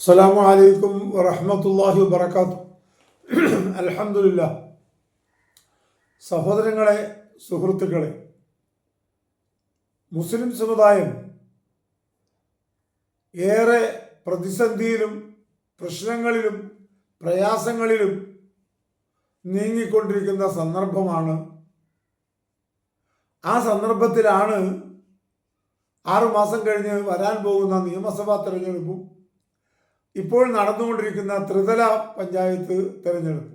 അസ്സലാമു അലൈക്കും വറഹ്മത്തുള്ളാഹി വബറകാത്തു അൽഹംദുലില്ല സഹോദരങ്ങളെ സുഹൃത്തുക്കളെ മുസ്ലിം സമുദായം ഏറെ പ്രതിസന്ധിയിലും പ്രശ്നങ്ങളിലും പ്രയാസങ്ങളിലും നീങ്ങിക്കൊണ്ടിരിക്കുന്ന സന്ദർഭമാണ്. ആ സന്ദർഭത്തിലാണ് ആറുമാസം കഴിഞ്ഞ് വരാൻ പോകുന്ന നിയമസഭാ തെരഞ്ഞെടുപ്പും ഇപ്പോൾ നടന്നുകൊണ്ടിരിക്കുന്ന ത്രിതല പഞ്ചായത്ത് തെരഞ്ഞെടുപ്പ്.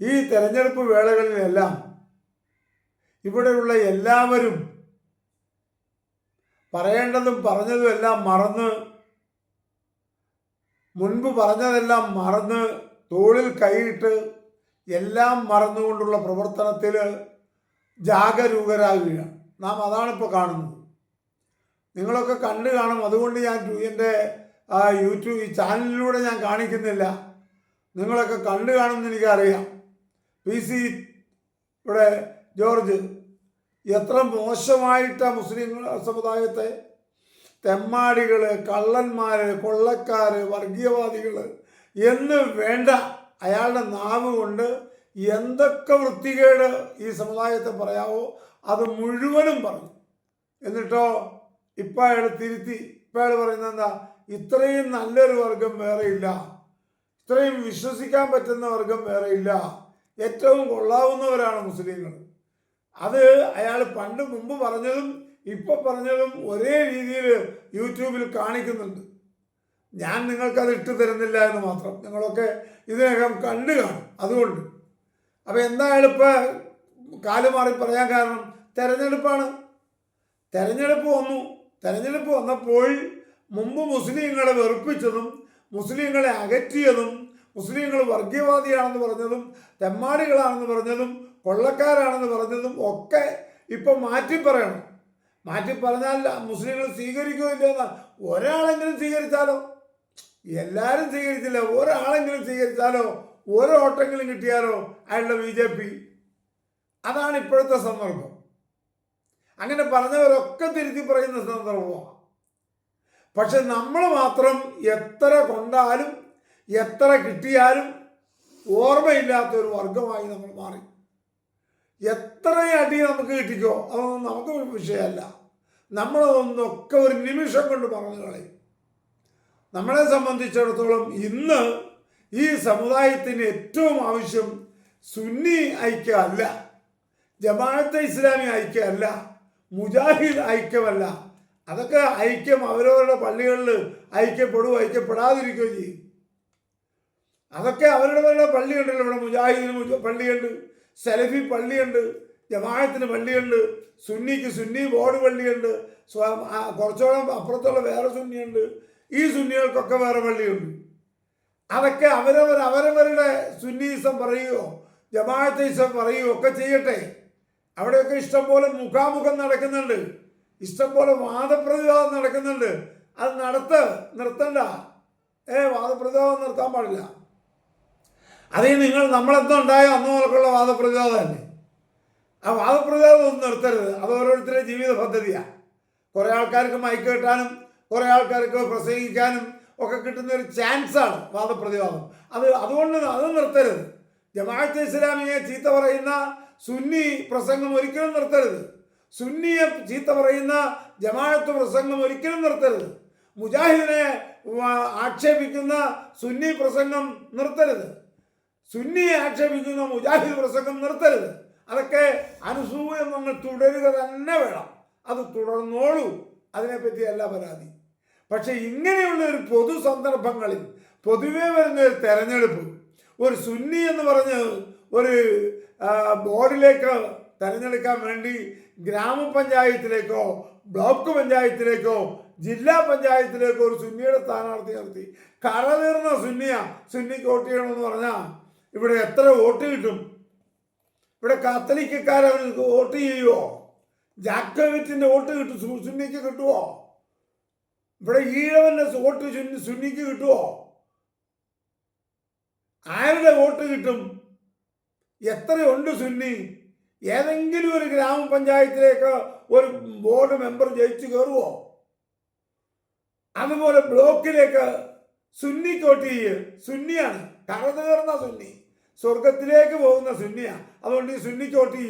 ഈ തെരഞ്ഞെടുപ്പ് വേളകളിലെല്ലാം ഇവിടെയുള്ള എല്ലാവരും പറയേണ്ടതും പറഞ്ഞതും എല്ലാം മറന്ന് മുൻപ് പറഞ്ഞതെല്ലാം മറന്ന് തോളിൽ കൈയിട്ട് എല്ലാം മറന്നുകൊണ്ടുള്ള പ്രവർത്തനത്തിൽ ജാഗരൂകരാകുകയാണ്. നാം അതാണിപ്പോൾ കാണുന്നത്. നിങ്ങളൊക്കെ കണ്ടു കാണും. അതുകൊണ്ട് ഞാൻ എന്റെ ആ യൂട്യൂബ് ഈ ചാനലിലൂടെ ഞാൻ കാണിക്കുന്നില്ല. നിങ്ങളൊക്കെ കണ്ടു കാണുമെന്ന് എനിക്കറിയാം. പി സി ഇവിടെ ജോർജ് എത്ര മോശമായിട്ടാ മുസ്ലിം സമുദായത്തെ തെമ്മാടികൾ കള്ളന്മാർ കൊള്ളക്കാർ വർഗീയവാദികൾ എന്ന് വേണ്ട. അയാളുടെ നാവ് കൊണ്ട് എന്തൊക്കെ വൃത്തികേട് ഈ സമുദായത്തെ പറയാവോ അത് മുഴുവനും പറഞ്ഞു. എന്നിട്ടോ ഇപ്പം അയാൾ തിരുത്തി. ഇപ്പം അയാൾ പറയുന്നത് എന്താ? ഇത്രയും നല്ലൊരു വർഗം വേറെയില്ല. ഇത്രയും വിശ്വസിക്കാൻ പറ്റുന്ന വർഗം വേറെയില്ല. ഏറ്റവും കൊള്ളാവുന്നവരാണ് മുസ്ലിങ്ങൾ. അത് അയാൾ പണ്ട് മുമ്പ് പറഞ്ഞതും ഇപ്പൊ പറഞ്ഞതും ഒരേ രീതിയിൽ യൂട്യൂബിൽ കാണിക്കുന്നുണ്ട്. ഞാൻ നിങ്ങൾക്കത് ഇട്ടു തരുന്നില്ല എന്ന് മാത്രം. നിങ്ങളൊക്കെ ഇതിനകം കണ്ടു കാണും. അതുകൊണ്ട്. അപ്പം എന്തായാലും കാലു കാലുമാറി പറയാൻ കാരണം തെരഞ്ഞെടുപ്പാണ്. തെരഞ്ഞെടുപ്പ് വന്നു. തെരഞ്ഞെടുപ്പ് വന്നപ്പോൾ മുമ്പ് മുസ്ലിങ്ങളെ വെറുപ്പിച്ചതും മുസ്ലിങ്ങളെ അകറ്റിയതും മുസ്ലിങ്ങൾ വർഗീയവാദിയാണെന്ന് പറഞ്ഞതും തെമ്മാടികളാണെന്ന് പറഞ്ഞതും കൊള്ളക്കാരാണെന്ന് പറഞ്ഞതും ഒക്കെ ഇപ്പം മാറ്റി പറയണം മാറ്റി പറഞ്ഞാൽ മുസ്ലിങ്ങൾ സ്വീകരിക്കുകയില്ല ഒരാളെങ്കിലും സ്വീകരിച്ചാലോ? എല്ലാവരും സ്വീകരിച്ചില്ല. ഒരാളെങ്കിലും സ്വീകരിച്ചാലോ? ഒരു ഓട്ടെങ്കിലും കിട്ടിയാലോ? അയാളുടെ ബി ജെ പി. അതാണ് ഇപ്പോഴത്തെ സന്ദർഭം. അങ്ങനെ പറഞ്ഞവരൊക്കെ തിരുത്തി പറയുന്ന സന്ദർഭമാണ്. പക്ഷെ നമ്മൾ മാത്രം എത്ര കൊണ്ടാലും എത്ര കിട്ടിയാലും ഓർമ്മയില്ലാത്ത ഒരു വർഗമായി നമ്മൾ മാറി. എത്ര അടി നമുക്ക് കിട്ടിക്കോ? അതൊന്നും നമുക്ക് വിഷയമല്ല. നമ്മളതൊന്നൊക്കെ ഒരു നിമിഷം കൊണ്ട് പറഞ്ഞു കളയും. നമ്മളെ സംബന്ധിച്ചിടത്തോളം ഇന്ന് ഈ സമുദായത്തിന് ഏറ്റവും ആവശ്യം സുന്നി ഐക്യമല്ല ജമാഅത്തെ ഇസ്ലാമി ഐക്യമല്ല മുജാഹിദ് ഐക്യമല്ല. അതൊക്കെ ഐക്യം അവരവരുടെ പള്ളികളിൽ ഐക്യപ്പെടുകയോ ഐക്യപ്പെടാതിരിക്കുകയോ ചെയ്യും. അതൊക്കെ അവരുടെ പള്ളിയുണ്ടല്ലോ ഇവിടെ മുജാഹിദിന് പള്ളിയുണ്ട് സെലഫി പള്ളിയുണ്ട് ജമാഅത്തിന് പള്ളിയുണ്ട് സുന്നിക്ക് സുന്നി ബോർഡ് പള്ളിയുണ്ട് കുറച്ചോളം അപ്പുറത്തുള്ള വേറെ സുന്നിയുണ്ട്. ഈ സുന്നികൾക്കൊക്കെ വേറെ പള്ളിയുണ്ട്. അതൊക്കെ അവരവർ അവരവരുടെ സുന്നീസം പറയുകയോ ജമാഅത്തീസം പറയുകയോ ഒക്കെ ചെയ്യട്ടെ. അവിടെയൊക്കെ ഇഷ്ടംപോലെ മുഖാമുഖം നടക്കുന്നുണ്ട്. ഇഷ്ടംപോലെ വാദപ്രതിവാദം നടക്കുന്നുണ്ട്. അത് നടത്ത് നിർത്തണ്ട. ഏ വാദപ്രതിവാദം നിർത്താൻ പാടില്ല. അതേ നിങ്ങൾ നമ്മളെന്തോ ഉണ്ടായോ അന്ന് മുതൽക്കുള്ള വാദപ്രതിവാദം തന്നെ. ആ വാദപ്രതിവാദം ഒന്നും നിർത്തരുത്. അത് ഓരോരുത്തരുടെ ജീവിത പദ്ധതിയാണ് കുറേ ആൾക്കാർക്ക് മൈക്ക് കിട്ടാനും കുറേ ആൾക്കാർക്ക് പ്രസംഗിക്കാനും ഒക്കെ കിട്ടുന്ന ഒരു ചാൻസാണ് വാദപ്രതിവാദം. അത് അതുകൊണ്ട് അത് നിർത്തരുത്. ജമാഅത്തെ ഇസ്ലാമിയെ ചീത്ത പറയുന്ന സുന്നി പ്രസംഗം ഒരിക്കലും നിർത്തരുത്. സുന്നിയെ ചീത്ത പറയുന്ന ജമാഅത്ത് പ്രസംഗം ഒരിക്കലും നിർത്തരുത്. മുജാഹിദിനെ ആക്ഷേപിക്കുന്ന സുന്നി പ്രസംഗം നിർത്തരുത്. സുന്നിയെ ആക്ഷേപിക്കുന്ന മുജാഹിദ് പ്രസംഗം നിർത്തരുത്. അതൊക്കെ അനുസൂയം നമ്മൾ തുടരുക തന്നെ വേണം. അത് തുടർന്നോളൂ. അതിനെപ്പറ്റി അല്ല പരാതി. പക്ഷെ ഇങ്ങനെയുള്ള ഒരു പൊതു സന്ദർഭങ്ങളിൽ പൊതുവേ വരുന്ന ഒരു തെരഞ്ഞെടുപ്പ് ഒരു സുന്നി എന്ന് പറഞ്ഞ് ഒരു ബോർഡിലേക്ക് തെരഞ്ഞെടുക്കാൻ വേണ്ടി ഗ്രാമപഞ്ചായത്തിലേക്കോ ബ്ലോക്ക് പഞ്ചായത്തിലേക്കോ ജില്ലാ പഞ്ചായത്തിലേക്കോ ഒരു സുന്നിയുടെ സ്ഥാനാർത്ഥി നിർത്തി കറതീർന്ന സുന്നിയ. സുന്നിക്ക് വോട്ട് ചെയ്യണമെന്ന് പറഞ്ഞാൽ ഇവിടെ എത്ര വോട്ട് കിട്ടും? ഇവിടെ കാത്തലിക്കക്കാർ അവർക്ക് വോട്ട് ചെയ്യുമോ ജാക്കോവിറ്റിന്റെ വോട്ട് കിട്ടും? സുന്നിക്ക് കിട്ടുമോ ഇവിടെ ഈഴവന്റെ വോട്ട് സുന്നി- സുന്നിക്ക് കിട്ടുമോ ആരുടെ വോട്ട് കിട്ടും? എത്രയുണ്ട് സുന്നി? ഏതെങ്കിലും ഒരു ഗ്രാമപഞ്ചായത്തിലേക്ക് ഒരു ബോർഡ് മെമ്പർ ജയിച്ചു കയറുമോ അതുപോലെ ബ്ലോക്കിലേക്ക് സുന്നി തോട്ടി സുന്നിയാണ് കറതേർന്ന സുന്നി സ്വർഗത്തിലേക്ക് പോകുന്ന സുന്നിയാണ് അതുകൊണ്ട് ഈ സുന്നി തോട്ടി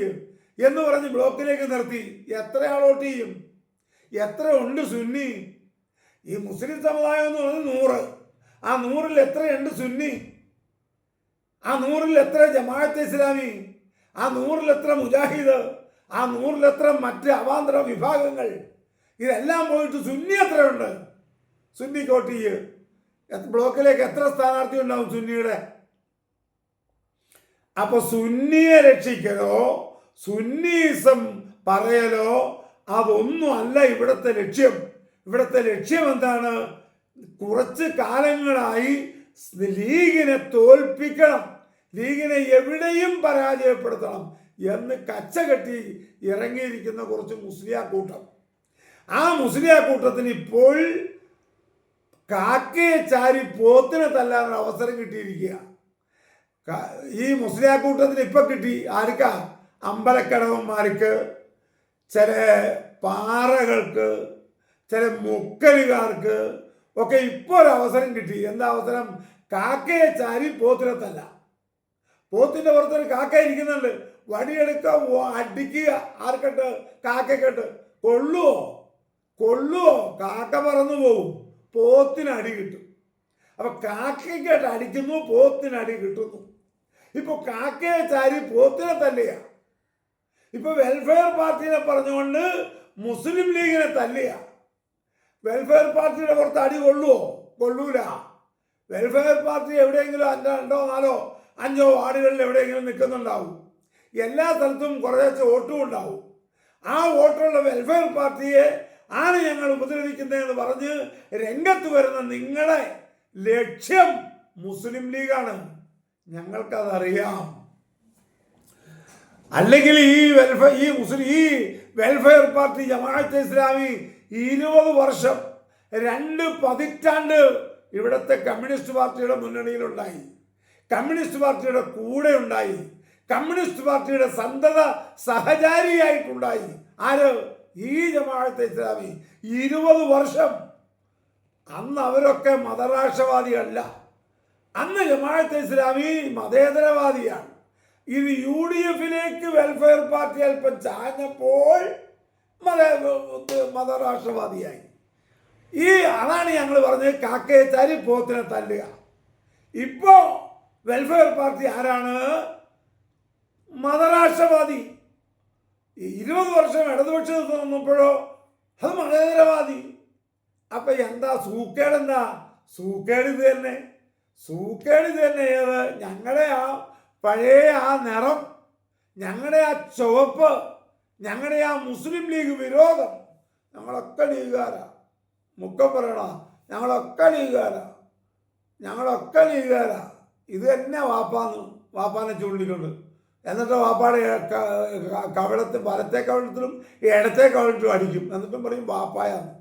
എന്ന് പറഞ്ഞ് ബ്ലോക്കിലേക്ക് നിർത്തി. എത്ര ആൾ വോട്ട് ചെയ്യും? എത്ര ഉണ്ട് സുന്നി? ഈ മുസ്ലിം സമുദായം എന്ന് പറഞ്ഞ് നൂറ്. ആ നൂറിൽ എത്രയുണ്ട് സുന്നി? ആ നൂറിൽ എത്ര ജമാഅത്ത് ഇസ്ലാമി? ആ നൂറിലെത്ര മുജാഹിദ് ആ നൂറിലെത്ര മറ്റ് അവാന്തര വിഭാഗങ്ങൾ ഇതെല്ലാം പോയിട്ട് സുന്നി എത്രയുണ്ട്? സുന്നി കോട്ടിയ് ബ്ലോക്കിലേക്ക് എത്ര സ്ഥാനാർത്ഥി ഉണ്ടാവും സുന്നിയുടെ? അപ്പൊ സുന്നിയെ രക്ഷിക്കലോ സുന്നീസം പറയലോ അതൊന്നും അല്ല ഇവിടുത്തെ ലക്ഷ്യം. ഇവിടുത്തെ ലക്ഷ്യം എന്താണ്? കുറച്ച് കാലങ്ങളായി ലീഗിനെ തോൽപ്പിക്കണം. ലീഗിനെ എവിടെയും പരാജയപ്പെടുത്തണം എന്ന് കച്ച കെട്ടി ഇറങ്ങിയിരിക്കുന്ന കുറച്ച് മുസ്ലിയാ കൂട്ടം. ആ മുസ്ലിയാ കൂട്ടത്തിന് ഇപ്പോൾ കാക്കയെ ചാരി പോത്തിനെ തല്ലാനൊരു അവസരം കിട്ടിയിരിക്കുക ഈ മുസ്ലിയാ കൂട്ടത്തിന് ഇപ്പൊ കിട്ടി. ആർക്ക? അമ്പലക്കടവന്മാർക്ക് ചില പാറകൾക്ക് ചില മുക്കലുകാർക്ക് ഒക്കെ ഇപ്പോൾ ഒരു അവസരം കിട്ടി. എന്താ അവസരം? കാക്കയെ ചാരി പോത്തിനെ പോത്തിന്റെ പുറത്തൊരു കാക്ക ഇരിക്കുന്നുണ്ട്. വടിയെടുക്ക അടിക്കുക ആർക്കട്ട്? കാക്കക്കെട്ട് കൊള്ളുവോ? കൊള്ളുവോ? കാക്ക പറന്നു പോവും. പോത്തിന് അടി കിട്ടും. അപ്പൊ കാക്കയ്ക്കായിട്ട് അടിക്കുന്നു പോത്തിന് അടി കിട്ടുന്നു. ഇപ്പൊ കാക്കയെ ചാരി പോത്തിനെ തല്ലിയ. ഇപ്പൊ വെൽഫെയർ പാർട്ടിനെ പറഞ്ഞുകൊണ്ട് മുസ്ലിം ലീഗിനെ തല്ലിയ. വെൽഫെയർ പാർട്ടിയുടെ പുറത്ത് അടി കൊള്ളുവോ? കൊള്ളൂല. വെൽഫെയർ പാർട്ടി എവിടെയെങ്കിലും അല്ല രണ്ടോ നാലോ അഞ്ചോ വാർഡുകളിൽ എവിടെയെങ്കിലും നിൽക്കുന്നുണ്ടാവും. എല്ലാ സ്ഥലത്തും കുറച്ച് വോട്ടും ഉണ്ടാവും. ആ വോട്ടുള്ള വെൽഫെയർ പാർട്ടിയെ ആണ് ഞങ്ങൾ ഉപദ്രവിക്കുന്നതെന്ന് പറഞ്ഞ് രംഗത്ത് വരുന്ന നിങ്ങളെ ലക്ഷ്യം മുസ്ലിം ലീഗാണ്. ഞങ്ങൾക്കതറിയാം. അല്ലെങ്കിൽ ഈ വെൽഫെയർ ഈ മുസ്ലിം ഈ വെൽഫെയർ പാർട്ടി ജമാഅത്ത് ഇസ്ലാമി ഇരുപത് വർഷം രണ്ട് പതിറ്റാണ്ട് ഇവിടുത്തെ കമ്മ്യൂണിസ്റ്റ് പാർട്ടിയുടെ മുന്നണിയിലുണ്ടായി. കമ്മ്യൂണിസ്റ്റ് പാർട്ടിയുടെ കൂടെ ഉണ്ടായി. കമ്മ്യൂണിസ്റ്റ് പാർട്ടിയുടെ സന്തത സഹചാരിയായിട്ടുണ്ടായി. ആര്? ഈ ജമാഅത്തെ ഇസ്ലാമി. ഇരുപത് വർഷം. അന്ന് അവരൊക്കെ മതരാഷ്ട്രവാദികളല്ല അന്ന് ജമാഅത്തെ ഇസ്ലാമി മതേതരവാദിയാണ്. ഇത് യു ഡി എഫിലേക്ക് വെൽഫെയർ പാർട്ടി അല്പം ചാഞ്ഞപ്പോൾ മത മതരാഷ്ട്രവാദിയായി. ഈ അതാണ് ഞങ്ങൾ പറഞ്ഞത് കാക്കയെ ചാരി പോത്തിനെ തല്ലുക. ഇപ്പോ വെൽഫെയർ പാർട്ടി ആരാണ്? മതരാഷ്ട്രവാദി. ഇരുപത് വർഷം ഇടതുപക്ഷത്ത് നിന്നപ്പോഴോ അത് മതേതരവാദി. അപ്പൊ എന്താ സൂക്കേട് എന്താ? സൂക്കേട് ഇത് തന്നെ. സൂക്കേട് ഇത് തന്നെ ഏത്? ഞങ്ങളുടെ ആ പഴയ ആ നിറം ഞങ്ങളുടെ ആ ചുവപ്പ് ഞങ്ങളുടെ ആ മുസ്ലിം ലീഗ് വിരോധം ഞങ്ങളൊക്കെ ലീഗുകാരാ. മുക്കം പറയണ? ഞങ്ങളൊക്കെ ലീഗുകാരാ. ഞങ്ങളൊക്കെ ലീഗുകാരാ. ഇത് തന്നെ വാപ്പാന്ന് വാപ്പാനെ ചൂണ്ടിക്കൊണ്ട്. എന്നിട്ട് വാപ്പാടെ കവിളത്ത് വലത്തെ കവിളത്തിലും ഇടത്തെ കവിളത്തിലും അടിക്കും. എന്നിട്ടും പറയും വാപ്പായാന്ന്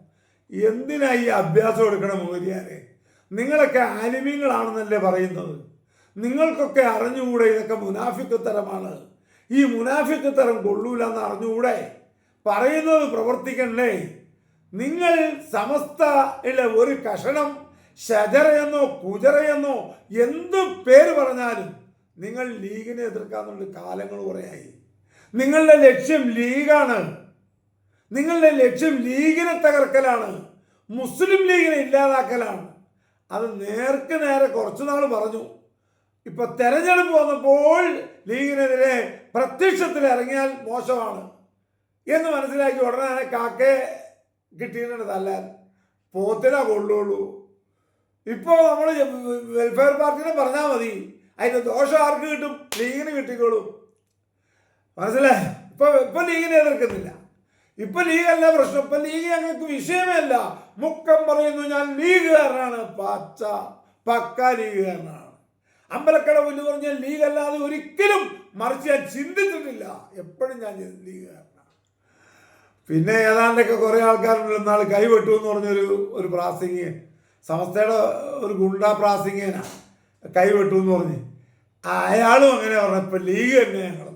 എന്തിനാ ഈ അഭ്യാസം എടുക്കണം മോദിയാരെ? നിങ്ങളൊക്കെ ആലിമ്യങ്ങളാണെന്നല്ലേ പറയുന്നത്. നിങ്ങൾക്കൊക്കെ അറിഞ്ഞുകൂടെ ഇതൊക്കെ മുനാഫിക്കത്തരമാണ് ഈ മുനാഫിക്കത്തരം കൊള്ളൂല എന്ന് അറിഞ്ഞുകൂടെ? പറയുന്നത് പ്രവർത്തിക്കണ്ടേ? നിങ്ങൾ സമസ്തയിലെ ഒരു കഷണം ഷജറയെന്നോ കുജറയെന്നോ എന്ത് പേര് പറഞ്ഞാലും നിങ്ങൾ ലീഗിനെ എതിർക്കാന്നുള്ള കാലങ്ങൾ കുറേയായി നിങ്ങളുടെ ലക്ഷ്യം ലീഗാണ്. നിങ്ങളുടെ ലക്ഷ്യം ലീഗിനെ തകർക്കലാണ്. മുസ്ലിം ലീഗിനെ ഇല്ലാതാക്കലാണ്. അത് നേർക്ക് നേരെ കുറച്ചു നാൾ പറഞ്ഞു. ഇപ്പൊ തെരഞ്ഞെടുപ്പ് വന്നപ്പോൾ ലീഗിനെതിരെ പ്രത്യക്ഷത്തിൽ ഇറങ്ങിയാൽ മോശമാണ്. എന്ന് മനസ്സിലാക്കി ഉടനെ കാക്കയെ കിട്ടിയിട്ടുണ്ട് തല്ലാൻ പോത്തിനാ കൊള്ളുള്ളൂ ഇപ്പോൾ നമ്മൾ വെൽഫെയർ പാർട്ടിനെ പറഞ്ഞാൽ മതി. അതിന്റെ ദോഷം ആർക്ക് കിട്ടും? ലീഗിന് കിട്ടിക്കോളും. മനസ്സിലായി? ഇപ്പൊ ഇപ്പൊ ലീഗിനെ എതിർക്കുന്നില്ല ഇപ്പൊ ലീഗല്ല പ്രശ്നം. ഇപ്പൊ ലീഗ് ഞങ്ങൾക്ക് വിഷയമേ അല്ല മുക്കം പറയുന്നു ഞാൻ ലീഗുകാരനാണ്. പച്ച പക്ക ലീഗുകാരനാണ്. അമ്പലക്കടവ് എന്ന് പറഞ്ഞാൽ ലീഗ് അല്ലാതെ ഒരിക്കലും മറിച്ച് ഞാൻ ചിന്തിച്ചിട്ടില്ല. എപ്പോഴും ഞാൻ ലീഗുകാരനാണ്. പിന്നെ ഏതാണ്ടൊക്കെ കുറെ ആൾക്കാരുണ്ട്. നാൾ കൈവെട്ടു എന്ന് പറഞ്ഞൊരു ഒരു പ്രാസംഗികൻ സമസ്തയുടെ ഒരു ഗുണ്ടാ പ്രാസിംഗേന കൈവെട്ടു എന്ന് പറഞ്ഞ് അയാളും അങ്ങനെ പറഞ്ഞു. ഇപ്പം ലീഗ് തന്നെ ഞങ്ങൾ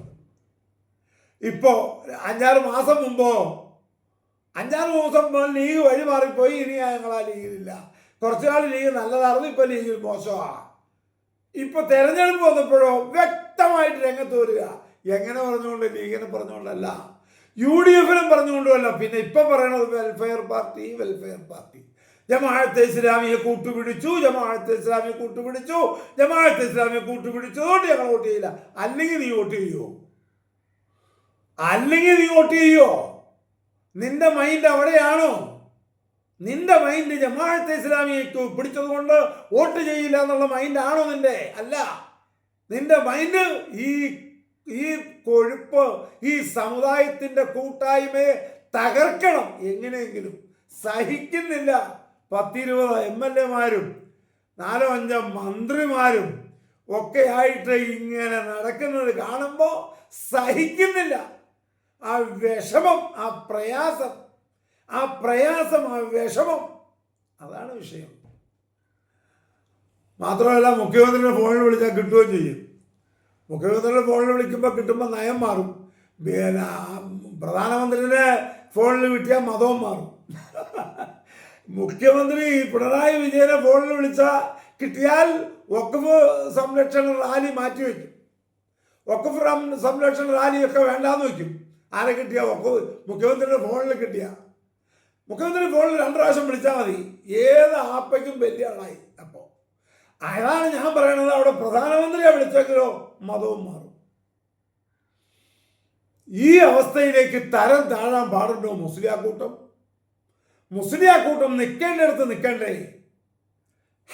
ഇപ്പോൾ അഞ്ചാറ് മാസം മുമ്പോ അഞ്ചാറ് മാസം ലീഗ് വഴി മാറിപ്പോയി ഇനി ഞങ്ങൾ ആ ലീഗിലില്ല. കുറച്ചു നാൾ ലീഗ് നല്ലതായിരുന്നു ഇപ്പം ലീഗ് മോശമാണ് ഇപ്പോൾ തെരഞ്ഞെടുപ്പ് വന്നപ്പോഴോ വ്യക്തമായിട്ട് രംഗത്ത് വരിക. എങ്ങനെ പറഞ്ഞുകൊണ്ട് ലീഗിനെ പറഞ്ഞുകൊണ്ടല്ല. യു ഡി എഫിനും പറഞ്ഞുകൊണ്ടുമല്ല. പിന്നെ ഇപ്പം പറയണത് welfare party welfare party Jamaat-e ഇസ്ലാമിയെ കൂട്ടുപിടിച്ചു ജമാഅത്തെ ഇസ്ലാമിയെ കൂട്ടുപിടിച്ചു ജമാഅത്തെ ഇസ്ലാമിയെ കൂട്ടുപിടിച്ചതുകൊണ്ട് ഞങ്ങൾ വോട്ട് ചെയ്യില്ല. അല്ലെങ്കിൽ നീ വോട്ട് ചെയ്യുമോ അല്ലെങ്കിൽ നീ വോട്ട് ചെയ്യുമോ നിന്റെ മൈൻഡ് അവിടെയാണോ? നിന്റെ മൈൻഡ് ജമാഅത്തെ ഇസ്ലാമിയെ പിടിച്ചത് കൊണ്ട് വോട്ട് ചെയ്യില്ല എന്നുള്ള മൈൻഡ് ആണോ നിന്റെ? അല്ല. നിന്റെ മൈൻഡ് ഈ ഈ കൊഴുപ്പ് ഈ സമുദായത്തിന്റെ കൂട്ടായ്മയെ തകർക്കണം. എങ്ങനെയെങ്കിലും സഹിക്കുന്നില്ല. പത്തിരുപത് എം എൽ എമാരും നാലോ അഞ്ചോ മന്ത്രിമാരും ഒക്കെ ആയിട്ട് ഇങ്ങനെ നടക്കുന്നത് കാണുമ്പോൾ സഹിക്കുന്നില്ല. ആ വിഷമം ആ പ്രയാസം ആ പ്രയാസം ആ വിഷമം. അതാണ് വിഷയം. മാത്രമല്ല മുഖ്യമന്ത്രിയുടെ ഫോണിൽ വിളിച്ചാൽ കിട്ടുകയും ചെയ്യും. മുഖ്യമന്ത്രിയുടെ ഫോണിൽ വിളിക്കുമ്പോൾ കിട്ടുമ്പോൾ നയം മാറും. പിന്നെ പ്രധാനമന്ത്രിയുടെ ഫോണിൽ കിട്ടിയാൽ മതവും മാറും. മുഖ്യമന്ത്രി പിണറായി വിജയനെ ഫോണിൽ വിളിച്ച കിട്ടിയാൽ വഖഫ് സംരക്ഷണ റാലി മാറ്റിവെക്കും വഖഫ് സംരക്ഷണ റാലിയൊക്കെ വേണ്ടാന്ന് വെക്കും ആരെ കിട്ടിയ? വഖഫ് മുഖ്യമന്ത്രിയുടെ ഫോണിൽ കിട്ടിയ. മുഖ്യമന്ത്രി ഫോണിൽ രണ്ട് പ്രാവശ്യം വിളിച്ചാൽ മതി. ഏത് ആപ്പയ്ക്കും വലിയ ആളായി അപ്പോൾ അതാണ് ഞാൻ പറയണത്. അവിടെ പ്രധാനമന്ത്രിയെ വിളിച്ചെങ്കിലോ മതവും മാറും. ഈ അവസ്ഥയിലേക്ക് തരം താഴാൻ പാടുണ്ടോ മുസ്ലിയാ കൂട്ടം? മുസ്ലിയാ കൂട്ടം നിൽക്കേണ്ടടുത്ത് നിൽക്കണ്ടേ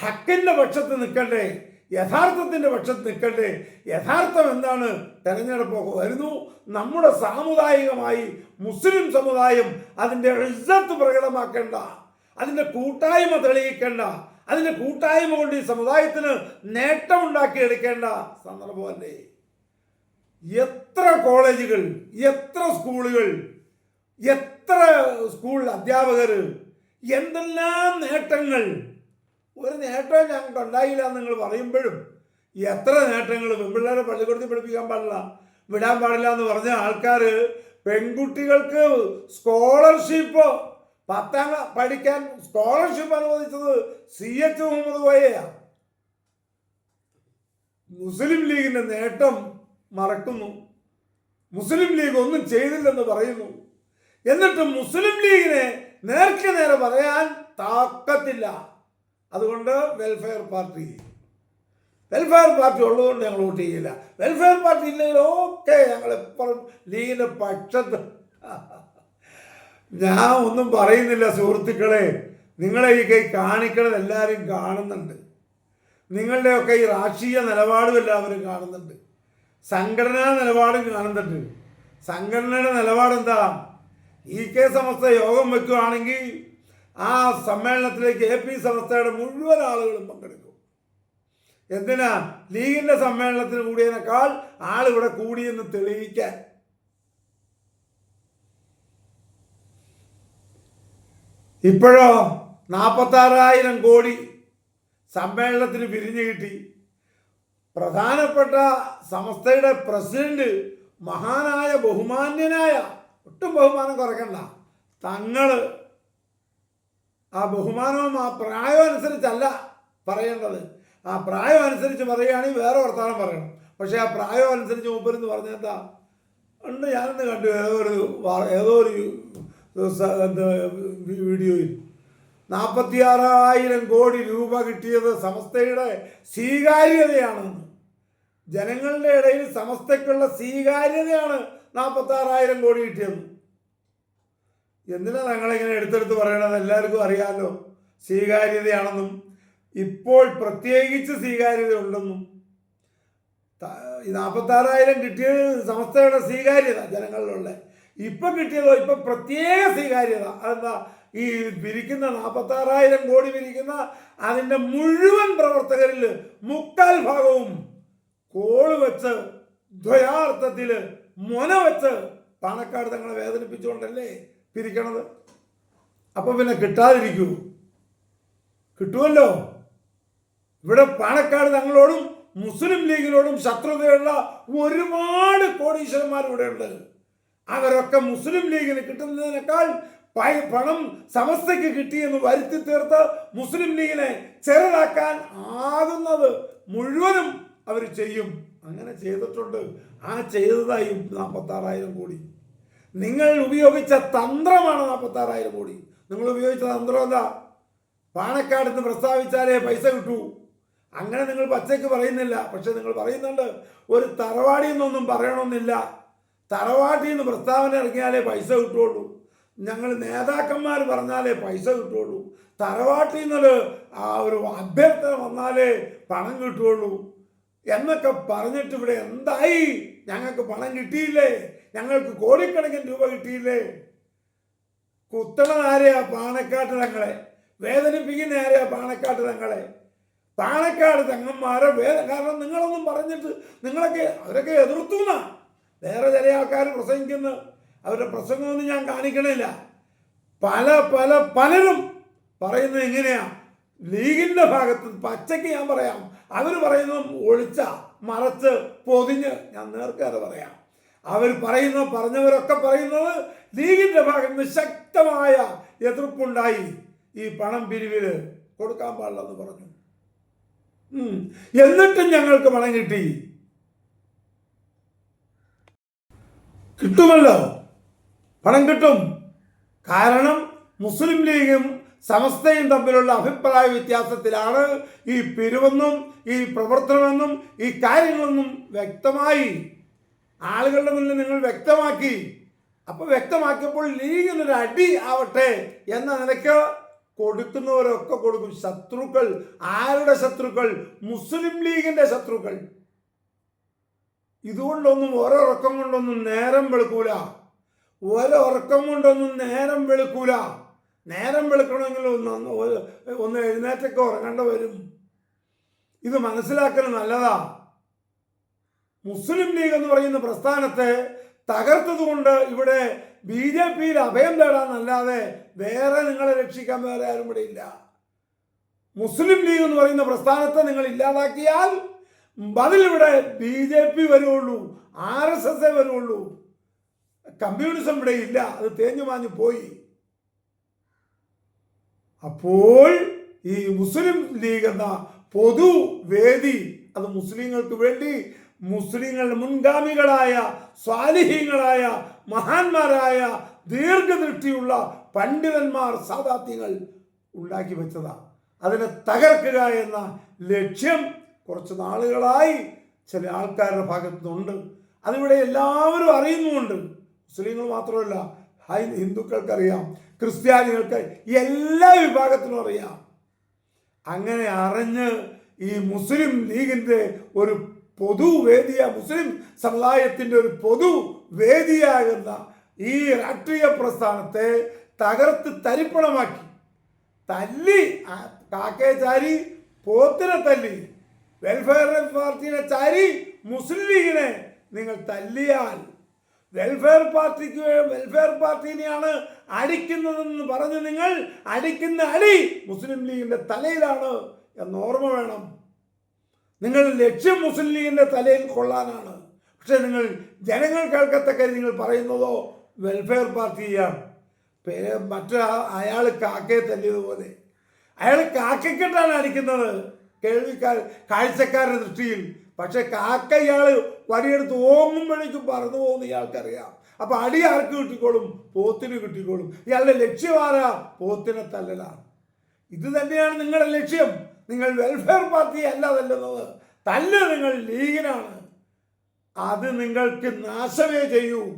ഹക്കിന്റെ പക്ഷത്ത് നിൽക്കണ്ടേ യഥാർത്ഥത്തിന്റെ പക്ഷത്ത് നിൽക്കണ്ടേ യഥാർത്ഥം എന്താണ്? തെരഞ്ഞെടുപ്പൊക്കെ വരുന്നു. നമ്മുടെ സാമുദായികമായി മുസ്ലിം സമുദായം അതിന്റെ ഇസ്സത്ത് പ്രകടമാക്കേണ്ട. അതിന്റെ കൂട്ടായ്മ തെളിയിക്കേണ്ട. അതിന്റെ കൂട്ടായ്മ കൊണ്ട് ഈ സമുദായത്തിന് നേട്ടമുണ്ടാക്കിയെടുക്കേണ്ട സന്ദർഭമല്ലേ? എത്ര കോളേജുകൾ എത്ര സ്കൂളുകൾ എത്ര സ്കൂൾ അധ്യാപകർ എന്തെല്ലാം നേട്ടങ്ങൾ? ഒരു നേട്ടവും ഞങ്ങൾക്ക് ഉണ്ടായില്ല എന്ന് നിങ്ങൾ പറയുമ്പോഴും എത്ര നേട്ടങ്ങൾ? പെൺപിള്ളേരെ പള്ളിക്കൂടത്തിൽ പഠിപ്പിക്കാൻ പാടില്ല വിടാൻ പാടില്ല എന്ന് പറഞ്ഞ ആൾക്കാർ പെൺകുട്ടികൾക്ക് സ്കോളർഷിപ്പ് പത്താം പഠിക്കാൻ സ്കോളർഷിപ്പ് അനുവദിച്ചത് സി എച്ച് മുഹമ്മദ് കോയയാണ്. മുസ്ലിം ലീഗിന്റെ നേട്ടം മറക്കുന്നു. മുസ്ലിം ലീഗ് ഒന്നും ചെയ്തില്ലെന്ന് പറയുന്നു. എന്നിട്ട് മുസ്ലിം ലീഗിനെ നേർക്ക് നേരെ പറയാൻ താക്കത്തില്ല. അതുകൊണ്ട് വെൽഫെയർ പാർട്ടി വെൽഫെയർ പാർട്ടി ഉള്ളതുകൊണ്ട് ഞങ്ങൾ വോട്ട് ചെയ്യില്ല. വെൽഫെയർ പാർട്ടി ഇല്ലെങ്കിൽ ഓക്കെ ഞങ്ങൾ എപ്പോഴും ലീഗിന്റെ പക്ഷത്ത്. ഞാൻ ഒന്നും പറയുന്നില്ല സുഹൃത്തുക്കളെ. നിങ്ങളെ ഈ കൈ കാണിക്കണത് എല്ലാവരും കാണുന്നുണ്ട്. നിങ്ങളുടെയൊക്കെ ഈ രാഷ്ട്രീയ നിലപാടും എല്ലാവരും കാണുന്നുണ്ട്. സംഘടനാ നിലപാടും കാണുന്നുണ്ട്. സംഘടനയുടെ നിലപാടെന്താ? ഇ കെ സമസ്ത യോഗം വെക്കുകയാണെങ്കിൽ ആ സമ്മേളനത്തിലേക്ക് എ പി സമസ്തയുടെ മുഴുവൻ ആളുകളും പങ്കെടുക്കും. എന്തിനാ? ലീഗിന്റെ സമ്മേളനത്തിന് കൂടിയതിനേക്കാൾ ആളിവിടെ കൂടിയെന്ന് തെളിയിക്കാൻ. ഇപ്പോഴോ നാൽപ്പത്താറായിരം കോടി സമ്മേളനത്തിന് പിരിഞ്ഞു കിട്ടി. പ്രധാനപ്പെട്ട സംസ്ഥയുടെ പ്രസിഡന്റ് മഹാനായ ബഹുമാന്യനായ ഒട്ടും ബഹുമാനം കുറയ്ക്കണ്ട തങ്ങൾ ആ ബഹുമാനവും ആ പ്രായം അനുസരിച്ചല്ല പറയേണ്ടത്. ആ പ്രായം അനുസരിച്ച് പറയുകയാണെങ്കിൽ വേറെ വർത്തമാനം പറയണം. പക്ഷേ ആ പ്രായം അനുസരിച്ച് മൂപ്പരെന്ന് പറഞ്ഞാൽ എന്താ? ഉണ്ട് ഞാനൊന്ന് കണ്ടു. ഏതോ ഒരു ഏതോ ഒരു വീഡിയോയിൽ. നാൽപ്പത്തിയാറായിരം കോടി രൂപ കിട്ടിയത് സമസ്തയുടെ സ്വീകാര്യതയാണെന്ന്. ജനങ്ങളുടെ ഇടയിൽ സമസ്തയ്ക്കുള്ള സ്വീകാര്യതയാണ് നാൽപ്പത്താറായിരം കോടി കിട്ടിയത് എന്തിനാ ഞങ്ങളിങ്ങനെ എടുത്തെടുത്ത് പറയണത് എല്ലാവർക്കും അറിയാമല്ലോ സ്വീകാര്യതയാണെന്നും ഇപ്പോൾ പ്രത്യേകിച്ച് സ്വീകാര്യത ഉണ്ടെന്നും ഈ നാൽപ്പത്താറായിരം കിട്ടിയത് സമസ്തയുടെ സ്വീകാര്യത ജനങ്ങളിലുള്ള. ഇപ്പം കിട്ടിയതോ ഇപ്പം പ്രത്യേക സ്വീകാര്യത. അതെന്താ? ഈ പിരിക്കുന്ന നാൽപ്പത്താറായിരം കോടി പിരിക്കുന്ന അതിന്റെ മുഴുവൻ പ്രവർത്തകരിൽ മുക്കാൽ ഭാഗവും കോൾ വെച്ച് ദ്വയാർത്ഥത്തിൽ മൊന വെച്ച് പാണക്കാട് തങ്ങളെ വേദനിപ്പിച്ചുകൊണ്ടല്ലേ പിരിക്കണത്? അപ്പൊ പിന്നെ കിട്ടാതിരിക്കൂ. കിട്ടുമല്ലോ ഇവിടെ പാണക്കാട് തങ്ങളോടും മുസ്ലിം ലീഗിനോടും ശത്രുതയുള്ള ഒരുപാട് ഉണ്ട് അവരൊക്കെ മുസ്ലിം ലീഗിന് കിട്ടുന്നതിനേക്കാൾ പണം സമസ്തയ്ക്ക് കിട്ടിയെന്ന് വരുത്തി തീർത്ത് മുസ്ലിം ലീഗിനെ ചെറുതാക്കാൻ ആകുന്നത് മുഴുവനും അവർ ചെയ്യും. അങ്ങനെ ചെയ്തിട്ടുണ്ട്. ആ ചെയ്തതായി നാൽപ്പത്തി ആറായിരം കോടി. നിങ്ങൾ ഉപയോഗിച്ച തന്ത്രമാണ് നാൽപ്പത്തി ആറായിരം കോടി. നിങ്ങൾ ഉപയോഗിച്ച തന്ത്രം എന്താ പാണക്കാട് നിന്ന് പ്രസ്താവിച്ചാലേ പൈസ കിട്ടൂ. അങ്ങനെ നിങ്ങൾ പച്ചയ്ക്ക് പറയുന്നില്ല. പക്ഷെ നിങ്ങൾ പറയുന്നുണ്ട് ഒരു തറവാടിയിൽ നിന്നൊന്നും പറയണമെന്നില്ല. തറവാട്ടിൽ നിന്ന് പ്രസ്താവന ഇറങ്ങിയാലേ പൈസ കിട്ടുള്ളൂ ഞങ്ങൾ നേതാക്കന്മാർ പറഞ്ഞാലേ പൈസ കിട്ടുള്ളൂ തറവാട്ടിൽ നിന്നൊരു ആ ഒരു അഭ്യർത്ഥന വന്നാലേ പണം കിട്ടുള്ളൂ എന്നൊക്കെ പറഞ്ഞിട്ട് ഇവിടെ എന്തായി? ഞങ്ങൾക്ക് പണം കിട്ടിയില്ലേ? ഞങ്ങൾക്ക് കോടിക്കണക്കിന് രൂപ കിട്ടിയില്ലേ? കുത്തണത് ആരെയാ പാണക്കാട്ട് തങ്ങളെ? വേദനിപ്പിക്കുന്ന ആരെയാ പാണക്കാട്ട് തങ്ങളെ? പാണക്കാട് തങ്ങന്മാരെ വേദ കാരണം നിങ്ങളൊന്നും പറഞ്ഞിട്ട് നിങ്ങളൊക്കെ അവരൊക്കെ എതിർത്തു എന്നാ വേറെ ചില ആൾക്കാർ പ്രസംഗിക്കുന്ന. അവരുടെ പ്രസംഗമൊന്നും ഞാൻ കാണിക്കണില്ല. പല പല പലരും പറയുന്നത് എങ്ങനെയാ ലീഗിന്റെ ഭാഗത്ത് പച്ചയ്ക്ക് ഞാൻ പറയാം. അവർ പറയുന്നത് ഒളിച്ച മറച്ച് പൊതിഞ്ഞ് ഞാൻ നേർക്കാതെ പറയാം. അവർ പറയുന്ന പറഞ്ഞവരൊക്കെ പറയുന്നത് ലീഗിന്റെ ഭാഗത്ത് നിന്ന് ശക്തമായ എതിർപ്പുണ്ടായി. ഈ പണം പിരിവിൽ കൊടുക്കാൻ പാടില്ലെന്ന് പറഞ്ഞു. എന്നിട്ടും ഞങ്ങൾക്ക് പണം കിട്ടി. കിട്ടുമല്ലോ? പണം കിട്ടും. കാരണം മുസ്ലിം ലീഗും സമസ്തയും തമ്മിലുള്ള അഭിപ്രായ വ്യത്യാസത്തിലാണ് ഈ പിരിവെന്നും ഈ പ്രവർത്തനമെന്നും ഈ കാര്യങ്ങളൊന്നും വ്യക്തമായി ആളുകളുടെ മുന്നിൽ നിങ്ങൾ വ്യക്തമാക്കി. അപ്പോൾ വ്യക്തമാക്കിയപ്പോൾ ലീഗിനൊരു അടി ആവട്ടെ എന്ന നിലയ്ക്ക് കൊടുക്കുന്നവരൊക്കെ കൊടുക്കും. ശത്രുക്കൾ ആരുടെ ശത്രുക്കൾ? മുസ്ലിം ലീഗിന്റെ ശത്രുക്കൾ. ഇതുകൊണ്ടൊന്നും ഒരൊറക്കം കൊണ്ടൊന്നും നേരം വെളുക്കൂല. ഒരൊറക്കം കൊണ്ടൊന്നും നേരം വെളുക്കൂല. നേരം വെളുക്കണമെങ്കിൽ ഒന്ന് ഒന്ന് ഒന്ന് എഴുന്നേറ്റൊക്കെ ഉറങ്ങേണ്ട വരും. ഇത് മനസ്സിലാക്കൽ നല്ലതാ. മുസ്ലിം ലീഗ് എന്ന് പറയുന്ന പ്രസ്ഥാനത്തെ തകർത്തതുകൊണ്ട് ഇവിടെ ബി ജെ പിയിൽ അഭയം തേടാന്നല്ലാതെ വേറെ നിങ്ങളെ രക്ഷിക്കാൻ വേറെ ആരും ഇവിടെ ഇല്ല. മുസ്ലിം ലീഗ് എന്ന് പറയുന്ന പ്രസ്ഥാനത്തെ നിങ്ങൾ ഇല്ലാതാക്കിയാൽ അതിലിവിടെ ബി ജെ പി വരുള്ളൂ ആർ എസ് എസ് എ വരുള്ളൂ കമ്മ്യൂണിസം ഇവിടെ ഇല്ല. അത് തേഞ്ഞു മാഞ്ഞു പോയി അപ്പോൾ ഈ മുസ്ലിം ലീഗ് എന്ന പൊതുവേദി അത് മുസ്ലിങ്ങൾക്ക് വേണ്ടി മുസ്ലിങ്ങളുടെ മുൻഗാമികളായ സ്വാലിഹ്യങ്ങളായ മഹാന്മാരായ ദീർഘദൃഷ്ടിയുള്ള പണ്ഡിതന്മാർ സാധാത്യങ്ങൾ ഉണ്ടാക്കി വെച്ചതാ. അതിനെ തകർക്കുക എന്ന ലക്ഷ്യം കുറച്ച് നാളുകളായി ചില ആൾക്കാരുടെ ഭാഗത്തുനിന്നുണ്ട്. അതിവിടെ എല്ലാവരും അറിയുന്നുമുണ്ട്. മുസ്ലിങ്ങൾ മാത്രമല്ല ഹൈ ഹിന്ദുക്കൾക്കറിയാം ക്രിസ്ത്യാനികൾക്ക് എല്ലാ വിഭാഗത്തിനും അറിയാം. അങ്ങനെ അറിഞ്ഞ് ഈ മുസ്ലിം ലീഗിന്റെ ഒരു പൊതുവേദിയ മുസ്ലിം സമുദായത്തിന്റെ ഒരു പൊതുവേദിയാകുന്ന ഈ രാഷ്ട്രീയ പ്രസ്ഥാനത്തെ തകർത്ത് തരിപ്പണമാക്കി. തല്ലി കാക്കയെ ചാരി പോത്തിനെ തല്ലി വെൽഫെയർ പാർട്ടിനെ ചാരി മുസ്ലിം ലീഗിനെ നിങ്ങൾ തല്ലിയാൽ വെൽഫെയർ പാർട്ടിക്ക് വെൽഫെയർ പാർട്ടിനെയാണ് അടിക്കുന്നതെന്ന് പറഞ്ഞ് നിങ്ങൾ അടിക്കുന്ന അടി മുസ്ലിം ലീഗിന്റെ തലയിലാണ് എന്ന് ഓർമ്മ വേണം. നിങ്ങൾ ലക്ഷ്യം മുസ്ലിം ലീഗിന്റെ തലയിൽ കൊള്ളാനാണ്. പക്ഷേ നിങ്ങൾ ജനങ്ങൾ കേൾക്കത്തക്ക നിങ്ങൾ പറയുന്നതോ വെൽഫെയർ പാർട്ടിയാണ്. പേര് മറ്റൊരു അയാൾ കാക്കയെ തല്ലിയതുപോലെ അയാൾ കാക്കയ്ക്കിട്ടാണ് അടിക്കുന്നത്. കേൾവിക്കാർ കാഴ്ചക്കാരുടെ ദൃഷ്ടിയിൽ. പക്ഷേ കാക്ക ഇയാൾ വടിയെടുത്ത് ഓങ്ങുമ്പോഴേക്കും പറന്നു പോകുന്ന ഇയാൾക്കറിയാം. അപ്പൊ അടി ആർക്ക് കിട്ടിക്കോളും? പോത്തിന് കിട്ടിക്കോളും. ഇയാളുടെ ലക്ഷ്യം ആരാ? പോത്തിനെ തല്ലലാണ്. ഇത് തന്നെയാണ് നിങ്ങളുടെ ലക്ഷ്യം. നിങ്ങൾ വെൽഫെയർ പാർട്ടി അല്ല തല്ലുന്നത്. തല്ല് നിങ്ങൾ ലീഗിനാണ്. അത് നിങ്ങൾക്ക് നാശമേ ചെയ്യൂ.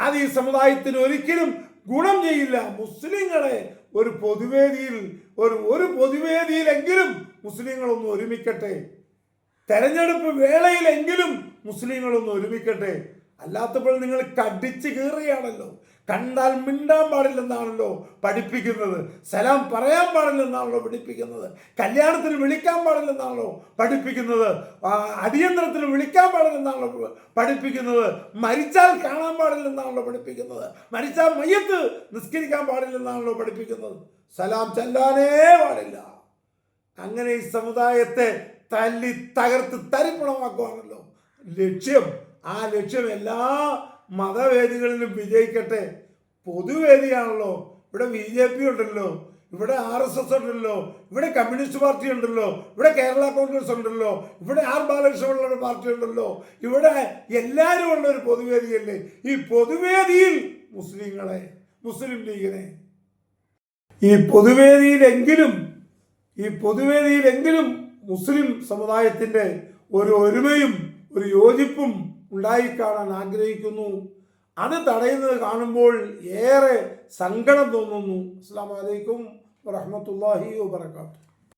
അത് ഈ സമുദായത്തിന് ഒരിക്കലും ഗുണം ചെയ്യില്ല. മുസ്ലിങ്ങളെ ഒരു പൊതുവേദിയിൽ ഒരു ഒരു പൊതുവേദിയിലെങ്കിലും മുസ്ലിങ്ങളൊന്ന് ഒരുമിക്കട്ടെ. തെരഞ്ഞെടുപ്പ് വേളയിലെങ്കിലും മുസ്ലിങ്ങളൊന്ന് ഒരുമിക്കട്ടെ. അല്ലാത്തപ്പോൾ നിങ്ങൾ കടിച്ച് കീറുകയാണല്ലോ. കണ്ടാൽ മിണ്ടാൻ പാടില്ലെന്നാണല്ലോ പഠിപ്പിക്കുന്നത്. സലാം പറയാൻ പാടില്ലെന്നാണല്ലോ പഠിപ്പിക്കുന്നത്. കല്യാണത്തിന് വിളിക്കാൻ പാടില്ലെന്നാണല്ലോ പഠിപ്പിക്കുന്നത്. അടിയന്തരത്തിന് വിളിക്കാൻ പാടില്ലെന്നാണല്ലോ പഠിപ്പിക്കുന്നത്. മരിച്ചാൽ കാണാൻ പാടില്ലെന്നാണല്ലോ പഠിപ്പിക്കുന്നത്. മരിച്ചാൽ മയ്യത്ത് നിസ്കരിക്കാൻ പാടില്ലെന്നാണല്ലോ പഠിപ്പിക്കുന്നത്. സലാം ചെല്ലാനേ പാടില്ല. അങ്ങനെ ഈ സമുദായത്തെ തല്ലി തകർത്ത് തരിപ്പണമാക്കുവാണല്ലോ. ലക്ഷ്യം. ആ ലക്ഷ്യം എല്ലാ മതവേദികളിലും വിജയിക്കട്ടെ. പൊതുവേദിയാണല്ലോ. ഇവിടെ ബി ജെ പി ഉണ്ടല്ലോ. ഇവിടെ ആർ എസ് എസ് ഉണ്ടല്ലോ. ഇവിടെ കമ്മ്യൂണിസ്റ്റ് പാർട്ടി ഉണ്ടല്ലോ. ഇവിടെ കേരള കോൺഗ്രസ് ഉണ്ടല്ലോ. ഇവിടെ ആർ ബാലകൃഷ്ണപിള്ളയുടെ പാർട്ടി ഉണ്ടല്ലോ. ഇവിടെ എല്ലാവരും ഉള്ള ഒരു പൊതുവേദിയല്ലേ. ഈ പൊതുവേദിയിൽ മുസ്ലിങ്ങളെ മുസ്ലിം ലീഗിനെ. ഈ പൊതുവേദിയിലെങ്കിലും ഈ പൊതുവേദിയിലെങ്കിലും മുസ്ലിം സമുദായത്തിന്റെ ഒരു ഒരുമയും ഒരു യോജിപ്പും ഉണ്ടായിക്കാണാൻ ആഗ്രഹിക്കുന്നു. അത് തടയുന്നത് കാണുമ്പോൾ ഏറെ സങ്കടം തോന്നുന്നു. അസ്സാം വലൈക്കും വറഹമത്തല്ലാഹി വാബർക്കാത്തു